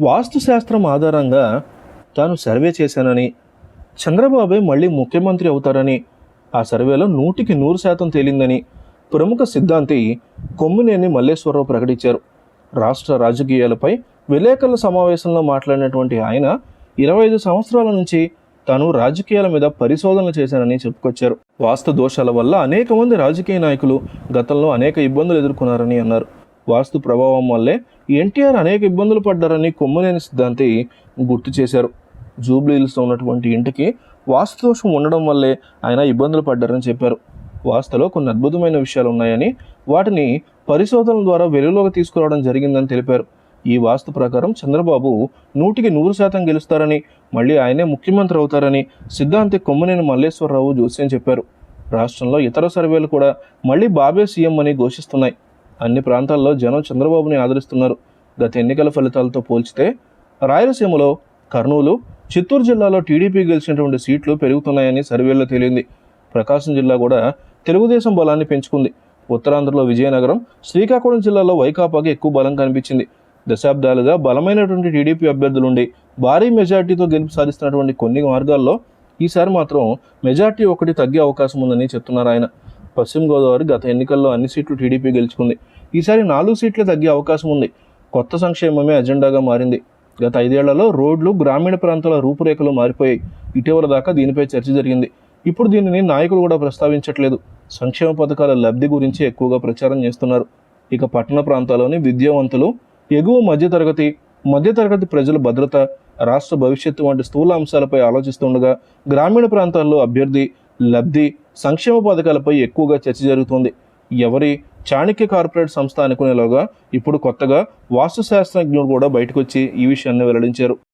వాస్తుశాస్త్రం ఆధారంగా తాను సర్వే చేశానని చంద్రబాబే మళ్ళీ ముఖ్యమంత్రి అవుతారని ఆ సర్వేలో నూటికి నూరు శాతం తేలిందని ప్రముఖ సిద్ధాంతి కొమ్మినేని మల్లేశ్వరరావు ప్రకటించారు. రాష్ట్ర రాజకీయాలపై విలేకరుల సమావేశంలో మాట్లాడినటువంటి ఆయన ఇరవై ఐదు సంవత్సరాల నుంచి తాను రాజకీయాల మీద పరిశోధనలు చేశానని చెప్పుకొచ్చారు. వాస్తు దోషాల వల్ల అనేక మంది రాజకీయ నాయకులు గతంలో అనేక ఇబ్బందులు ఎదుర్కొన్నారని అన్నారు. వాస్తు ప్రభావం వల్లే ఎన్టీఆర్ అనేక ఇబ్బందులు పడ్డారని కొమ్మనేని సిద్ధాంతి గుర్తు చేశారు. జూబ్లీహిల్స్లో ఉన్నటువంటి ఇంటికి వాస్తు దోషం ఉండడం వల్లే ఆయన ఇబ్బందులు పడ్డారని చెప్పారు. వాస్తులో కొన్ని అద్భుతమైన విషయాలు ఉన్నాయని వాటిని పరిశోధనల ద్వారా వెలుగులోకి తీసుకురావడం జరిగిందని తెలిపారు. ఈ వాస్తు ప్రకారం చంద్రబాబు నూటికి నూరు శాతం గెలుస్తారని మళ్ళీ ఆయనే ముఖ్యమంత్రి అవుతారని సిద్ధాంతి కొమ్మనేని మల్లేశ్వరరావు జోస్యం చెప్పారు. రాష్ట్రంలో ఇతర సర్వేలు కూడా మళ్ళీ బాబే సీఎం అని ఘోషిస్తున్నాయి. అన్ని ప్రాంతాల్లో జనం చంద్రబాబుని ఆదరిస్తున్నారు. గత ఎన్నికల ఫలితాలతో పోల్చితే రాయలసీమలో కర్నూలు చిత్తూరు జిల్లాలో టీడీపీ గెలిచినటువంటి సీట్లు పెరుగుతున్నాయని సర్వేల్లో తేలింది. ప్రకాశం జిల్లా కూడా తెలుగుదేశం బలాన్ని పెంచుకుంది. ఉత్తరాంధ్రలో విజయనగరం శ్రీకాకుళం జిల్లాలో వైకాపాకి ఎక్కువ బలం కనిపించింది. దశాబ్దాలుగా బలమైనటువంటి టీడీపీ అభ్యర్థులుండి భారీ మెజార్టీతో గెలుపు సాధిస్తున్నటువంటి కొన్ని మార్గాల్లో ఈసారి మాత్రం మెజార్టీ ఒకటి తగ్గే అవకాశం ఉందని చెప్తున్నారు ఆయన. పశ్చిమ గోదావరి గత ఎన్నికల్లో అన్ని సీట్లు టీడీపీ గెలుచుకుంది. ఈసారి నాలుగు సీట్లు తగ్గే అవకాశం ఉంది. కొత్త సంక్షేమమే అజెండాగా మారింది. గత ఐదేళ్ళలో రోడ్లు గ్రామీణ ప్రాంతాల రూపురేఖలు మారిపోయాయి. ఇటీవల దాకా దీనిపై చర్చ జరిగింది. ఇప్పుడు దీనిని నాయకులు కూడా ప్రస్తావించట్లేదు. సంక్షేమ పథకాల లబ్ధి గురించి ఎక్కువగా ప్రచారం చేస్తున్నారు. ఇక పట్టణ ప్రాంతాల్లోని విద్యావంతులు ఎగువ మధ్యతరగతి మధ్యతరగతి ప్రజల భద్రత రాష్ట్ర భవిష్యత్తు వంటి స్థూల అంశాలపై ఆలోచిస్తుండగా గ్రామీణ ప్రాంతాల్లో అభ్యర్థి లబ్ధి సంక్షేమ పథకాలపై ఎక్కువగా చర్చ జరుగుతుంది. ఎవరి చాణక్య కార్పొరేట్ సంస్థ అనుకునేలాగా ఇప్పుడు కొత్తగా వాస్తుశాస్త్రజ్ఞుడు కూడా బయటకు వచ్చి ఈ విషయాన్ని వెల్లడించారు.